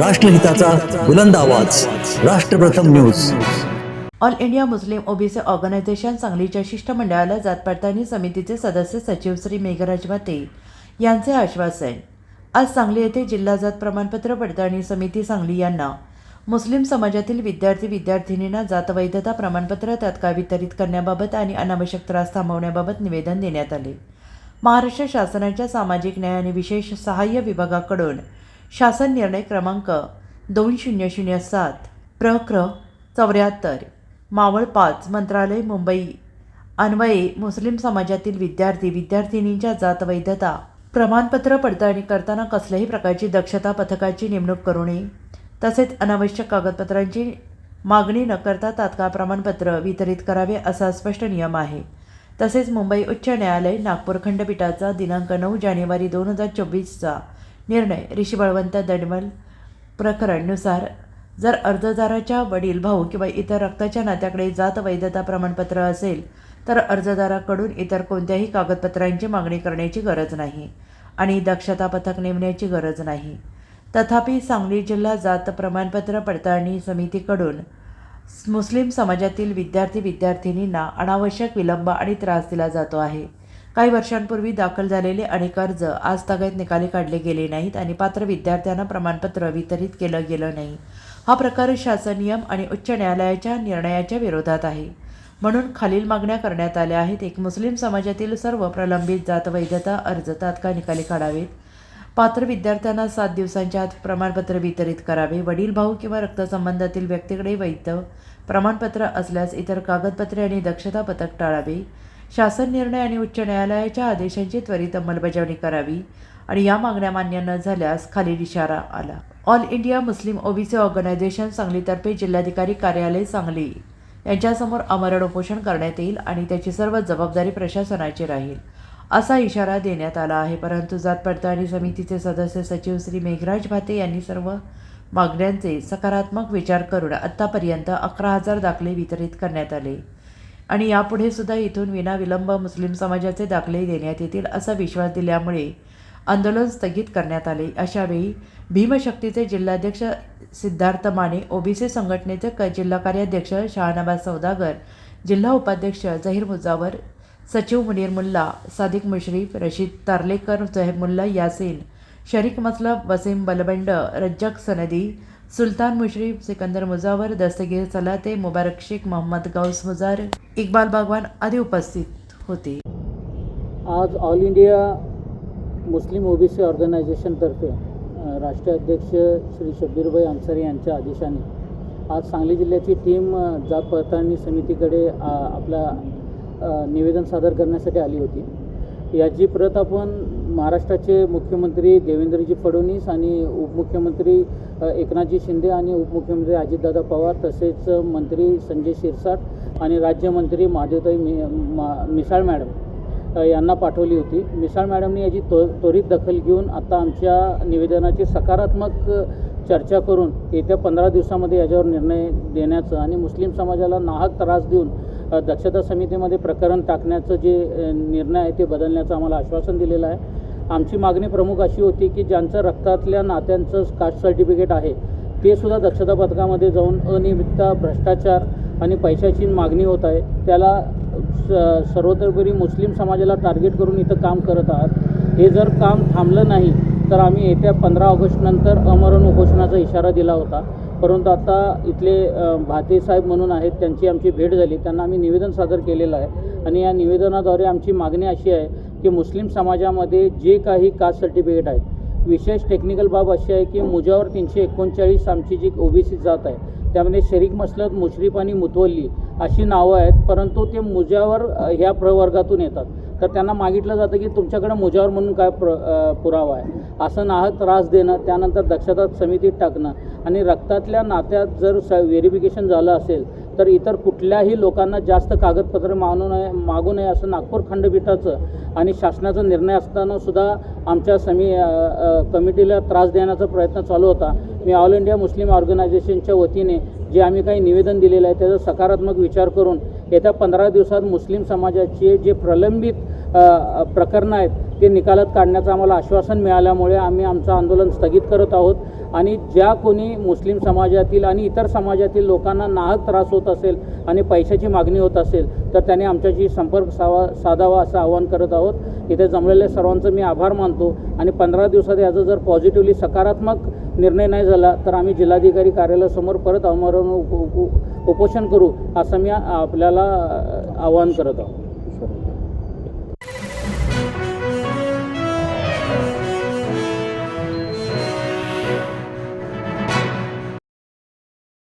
राष्ट्रहिताचा बुलंद आवाज. राष्ट्रप्रथम news. All India Muslim OBC organisation सांगलीच्या शिष्टमंडळाला जात पडताळणी समितीचे सदस्य सचिव श्री मेघराज माते यांचे आश्वासन. आज सांगली येथे जिल्हा जात प्रमाणपत्र पडताळणी समिती सांगली यांना मुस्लिम समाजातील विद्यार्थी विद्यार्थिनींना जात वैधता प्रमाणपत्र तात्काळ वितरित करण्याबाबत आणि अनावश्यक त्रास थांबवण्याबाबत निवेदन देण्यात आले. महाराष्ट्र शासनाच्या सामाजिक न्याय आणि विशेष सहाय्य विभागाकडून शासन निर्णय क्रमांक दोन शून्य शून्य सात प्रक्र चौऱ्याहत्तर मावळ पाच मंत्रालय मुंबई. अन्वये मुस्लिम समाजातील विद्यार्थी विद्यार्थिनींच्या जात वैधता प्रमाणपत्र पडताळणी करताना कसल्याही प्रकारची दक्षता पथकाची नेमणूक करू नये. तसेच अनावश्यक कागदपत्रांची मागणी न करता तात्काळ प्रमाणपत्र वितरित करावे असा स्पष्ट नियम आहे. तसेच मुंबई उच्च न्यायालय नागपूर खंडपीठाचा दिनांक नऊ जानेवारी दोन हजार चोवीसचा निर्णय ऋषी बळवंत दडमल प्रकरणनुसार जर अर्जदाराच्या वडील भाऊ किंवा इतर रक्ताच्या नात्याकडे जात वैधता प्रमाणपत्र असेल तर अर्जदाराकडून इतर कोणत्याही कागदपत्रांची मागणी करण्याची गरज नाही आणि दक्षता पथक नेमण्याची गरज नाही. तथापि सांगली जिल्हा जात प्रमाणपत्र पडताळणी समितीकडून मुस्लिम समाजातील विद्यार्थी विद्यार्थिनींना अनावश्यक विलंब आणि त्रास दिला जातो आहे. काही वर्षांपूर्वी दाखल झालेले अनेक अर्ज आज तागायत निकाली काढले गेले नाहीत आणि पात्र विद्यार्थ्यांना प्रमाणपत्र वितरित केलं गेलं नाही. हा प्रकार शासन आणि उच्च न्यायालयाच्या निर्णयाच्या विरोधात आहे. म्हणून खालील मागण्या करण्यात आल्या आहेत. एक मुस्लिम समाजातील सर्व प्रलंबित जात वैधता अर्ज तात्काळ निकाली काढावेत. पात्र विद्यार्थ्यांना सात दिवसांच्या आत प्रमाणपत्र वितरित करावे. वडील भाऊ किंवा रक्तसंबंधातील व्यक्तीकडे वैध प्रमाणपत्र असल्यास इतर कागदपत्रे आणि दक्षता पथक टाळावे. शासन निर्णय आणि उच्च न्यायालयाच्या आदेशांची त्वरित अंमलबजावणी करावी आणि या मागण्या मान्य न झाल्यास खालील इशारा आला. All India Muslim OBC organisation सांगलीतर्फे जिल्हाधिकारी कार्यालय सांगली यांच्यासमोर आमरण उपोषण करण्यात येईल आणि त्याची सर्व जबाबदारी प्रशासनाची राहील असा इशारा देण्यात आला आहे. परंतु जात पडताळणी समितीचे सदस्य सचिव श्री मेघराज भाते यांनी सर्व मागण्यांचे सकारात्मक विचार करून आत्तापर्यंत अकरा हजार दाखले वितरित करण्यात आले. आणि यापुढे सुद्धा इथून विनाविलंब मुस्लिम समाजाचे दाखले देण्यात येतील असा विश्वास दिल्यामुळे आंदोलन स्थगित करण्यात आले. अशावेळी भीमशक्तीचे जिल्हाध्यक्ष सिद्धार्थ माने ओबीसी संघटनेचे क जिल्हा कार्याध्यक्ष शाहनवाज सौदागर जिल्हा उपाध्यक्ष जहीर मुजावर सचिव मुनीर मुल्ला सादिक मुश्रीफ रशीद तार्लेकर जहेब मुल्ला यासीन शरीक मसलब वसीम बलबंड रज्जक सनदी सुलतान मुश्रीफ सिकंदर मुजावर दस्तगीर सलाते मुबारक शेख मोहम्मद गौस मुजार इकबाल बागवान आदी उपस्थित होते. आज ऑल इंडिया मुस्लिम ओबीसी ऑर्गनायझेशनतर्फे राष्ट्रीय अध्यक्ष श्री शब्बीरभाई अन्सारी यांच्या आदेशाने आज सांगली जिल्ह्याची टीम जात पडताळणी समितीकडे आपला निवेदन सादर करण्यासाठी आली होती. याची प्रत आपण महाराष्ट्राचे मुख्यमंत्री देवेंद्रजी फडणवीस आणि उपमुख्यमंत्री एकनाथजी शिंदे आणि उपमुख्यमंत्री अजितदादा पवार तसेच मंत्री संजय शिरसाट आणि राज्यमंत्री महादेवताई मि मा मिसाळ मॅडम यांना पाठवली होती. मिसाळ मॅडमनी याची त्व त्वरित दखल घेऊन आता आमच्या निवेदनाची सकारात्मक चर्चा करून येत्या पंधरा दिवसामध्ये याच्यावर निर्णय देण्याचं आणि मुस्लिम समाजाला नाहक त्रास देऊन दक्षता समितीमध्ये प्रकरण टाकण्याचं जे निर्णय आहे ते बदलण्याचं आम्हाला आश्वासन दिलेलं आहे. आमची मागणी प्रमुख अशी होती की ज्यांचं रक्तातल्या नात्यांचं कास्ट सर्टिफिकेट आहे ते सुद्धा दक्षता पथकामध्ये जाऊन अनियमितता भ्रष्टाचार आणि पैशाची मागणी होत आहे. त्याला स सर्वतोपरी मुस्लिम समाजाला टार्गेट करून इथं काम करत आहात. हे जर काम थांबलं नाही तर आम्ही येत्या पंधरा ऑगस्टनंतर अमरण उपोषणाचा इशारा दिला होता. परंतु आता इथले भाते साहेब म्हणून आहेत त्यांची आमची भेट झाली. त्यांना आम्ही निवेदन सादर केलेलं आहे. आणि या निवेदनाद्वारे आमची मागणी अशी आहे की मुस्लिम समाजामध्ये जे काही कास्ट सर्टिफिकेट आहेत विशेष टेक्निकल बाब अशी आहे की मुजावर तीनशे एकोणचाळीस आमची जी ओबीसी जात आहे त्यामध्ये शरीक मसलत मुश्रीफ आणि मुतवल्ली अशी नावं आहेत परंतु ते मुजावर ह्या प्रवर्गातून येतात. तर त्यांना मागितलं जातं की तुमच्याकडे मुजावर म्हणून काय प्र पुरावा आहे. असं नाहक त्रास देणं त्यानंतर दक्षता समितीत टाकणं आणि रक्तातल्या नात्यात जर स व्हेरिफिकेशन झालं असेल तर इतर कुठल्याही लोकांना जास्त कागदपत्र मागू नये मागू नये असं नागपूर खंडपीठाचं आणि शासनाचा निर्णय असताना सुद्धा आमच्या समी कमिटीला त्रास देण्याचा प्रयत्न चालू होता. मी ऑल इंडिया मुस्लिम ऑर्गनायझेशनच्या वतीने जे आम्ही काही निवेदन दिलेलं आहे त्याचा सकारात्मक विचार करून येत्या पंधरा दिवसात मुस्लिम समाजाचे जे प्रलंबित प्रकरणं आहेत ते निकालात काढण्याचं आम्हाला आश्वासन मिळाल्यामुळे आम्ही आमचं आंदोलन स्थगित करत आहोत. आणि ज्या कोणी मुस्लिम समाजातील आणि इतर समाजातील लोकांना नाहक त्रास होत असेल आणि पैशाची मागणी होत असेल तर त्याने आमच्याशी संपर्क सावा साधावा असं आवाहन करत आहोत. इथे जमलेल्या सर्वांचं मी आभार मानतो. आणि पंधरा दिवसात याचा जर पॉझिटिव्हली सकारात्मक निर्णय नाही झाला तर आम्ही जिल्हाधिकारी कार्यालयासमोर परत अमरण उप- उप- उपोषण करू असं मी आपल्याला आवाहन करत आहोत.